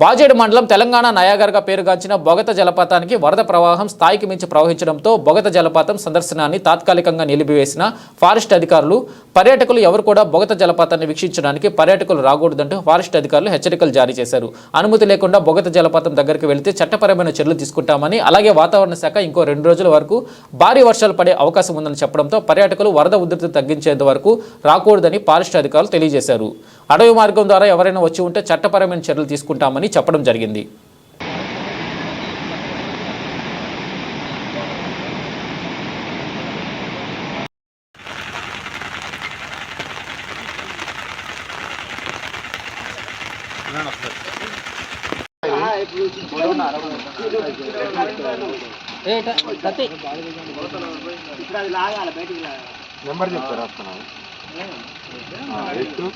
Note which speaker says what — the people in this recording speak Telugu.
Speaker 1: వాజేడు మండలం తెలంగాణ నయాగర్గా పేరుగాంచిన బొగత జలపాతానికి వరద ప్రవాహం స్థాయికి మించి ప్రవహించడంతో బొగత జలపాతం సందర్శనాన్ని తాత్కాలికంగా నిలిపివేసిన ఫారెస్ట్ అధికారులు పర్యాటకులు ఎవరు కూడా బొగత జలపాతాన్ని వీక్షించడానికి పర్యాటకులు రాకూడదంటూ ఫారెస్ట్ అధికారులు హెచ్చరికలు జారీ చేశారు. అనుమతి లేకుండా బొగత జలపాతం దగ్గరికి వెళితే చట్టపరమైన చర్యలు తీసుకుంటామని అలాగే వాతావరణ శాఖ ఇంకో రెండు రోజుల వరకు భారీ వర్షాలు పడే అవకాశం ఉందని చెప్పడంతో పర్యాటకులు వరద ఉధృతి తగ్గించేంత వరకు రాకూడదని ఫారెస్ట్ అధికారులు తెలియజేశారు. అడవి మార్గం ద్వారా ఎవరైనా వచ్చి ఉంటే చట్టపరమైన చర్యలు తీసుకుంటామని చెప్పడం జరిగింది.
Speaker 2: నెంబర్ చెప్తారా 네. 아, 있어?